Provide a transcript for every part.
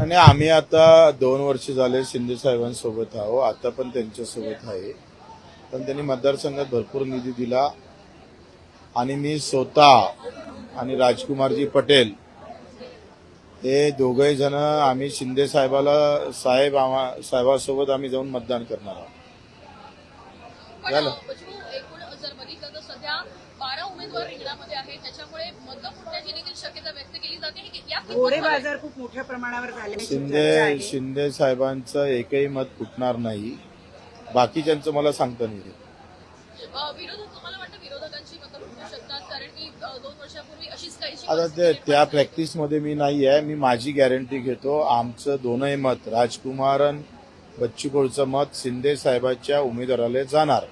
आणि आम्ही आता दोन वर्ष झाले शिंदे साहेबांसोबत आहो. आता पण त्यांच्यासोबत आहे. पण त्यांनी मतदारसंघात भरपूर निधी दिला. आणि मी स्वतः आणि राजकुमारजी पटेल हे दोघही जण आम्ही शिंदे साहेबाला साहेब आम्हा साहेबासोबत आम्ही जाऊन मतदान करणार आहोत. झालं. बारा उमेदवार रिंगणामध्ये आहेत. त्याच्यामुळे मतं फुटण्याची देखील शक्यता व्यक्त केली जाते. की या कितपत घोडे? बाजार खूप मोठ्या प्रमाणावर चर्चा शिंदे. शिंदे साहेबांचं एकही मत फुटणार नाही. बाकीच्यांचं मला सांगता नाही विरोधक तुम्हाला वाटतं विरोधकांची मतं फुटू शकतात? कारण की दोन वर्षापूर्वी अशीच काहीशी आता ते त्या झाली. प्रॅक्टिसमध्ये मी नाही आहे. मी माझी गॅरंटी घेतो. आमचं दोनही मत राजकुमारन बच्चू कडूचं मत शिंदे साहेबाच्या उमेदवाराला जाणार.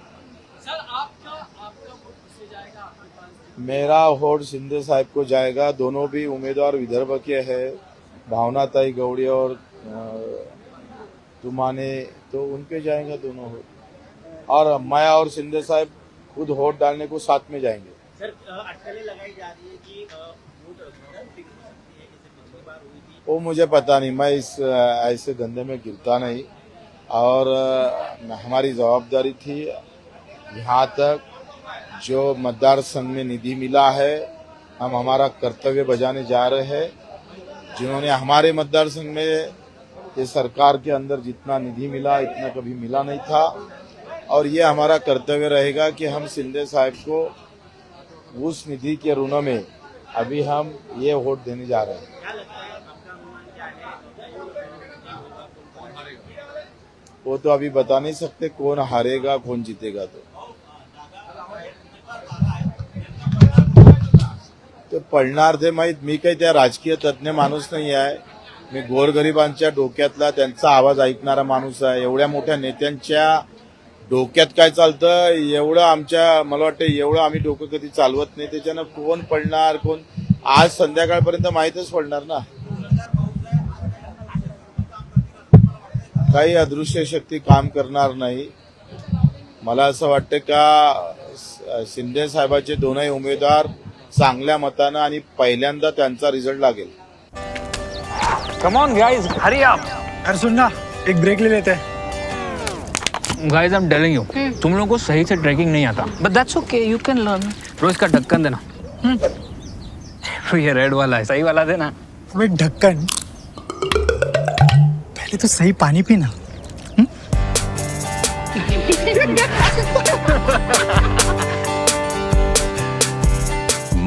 मेरा वोट शिंदे साहब को जाएगा। दोनों भी उम्मीदवार विदर्भ के हैं। भावनाताई गौड़ी और तुमाने तो उनके जाएँगे दोनों और मैं और शिंदे साहब खुद वोट डालने को साथ में जाएँगे। सर अटकलें लगाई जा रही है कि वोट वो मुझे पता नहीं। मैं इस ऐसे धंधे में गिरता नहीं। और हमारी जवाबदारी थी यहाँ तक जो मतदार संघ में निधि मिला है, हम हमारा कर्तव्य बजाने जा रहे हैं। जिन्होंने हमारे मतदार संघ में ये सरकार के अंदर जितना निधि मिला, इतना कभी मिला नहीं था। और ये हमारा कर्तव्य रहेगा कि हम शिंदे साहब को उस निधि के ऋण में अभी हम ये वोट देने जा रहे है। वो तो अभी बता नहीं सकते कौन हारेगा, कौन जीतेगा तो। पडणार ते माहीत. मी काही त्या राजकीय तज्ज्ञ माणूस नाही आहे. मी गोरगरिबांच्या डोक्यातला त्यांचा आवाज ऐकणारा माणूस आहे. एवढ्या मोठ्या नेत्यांच्या डोक्यात काय चालतं? एवढं आमच्या मला वाटतं एवढं आम्ही डोकं कधी चालवत नाही. त्याच्यानं कोण पडणार कोण? आज संध्याकाळपर्यंत माहीतच पडणार ना. काही अदृश्य शक्ती काम करणार नाही. मला असं वाटतं का शिंदे साहेबाचे दोनही उमेदवार चांगल्या मतानं आणि पहिल्यांदा त्यांचा रिझल्ट लागेल. कम ऑन गाइस हरी आप अरे सुन ना एक ब्रेक ले लेते. हैं guys I am telling you तुम लोगों को सही से ट्रैकिंग नहीं आता। But that's okay you can learn रोज का ढक्कन देना। तो ये रेड वाला है सही वाला देना। एक ढक्कन। पहले तो सही पानी पीना।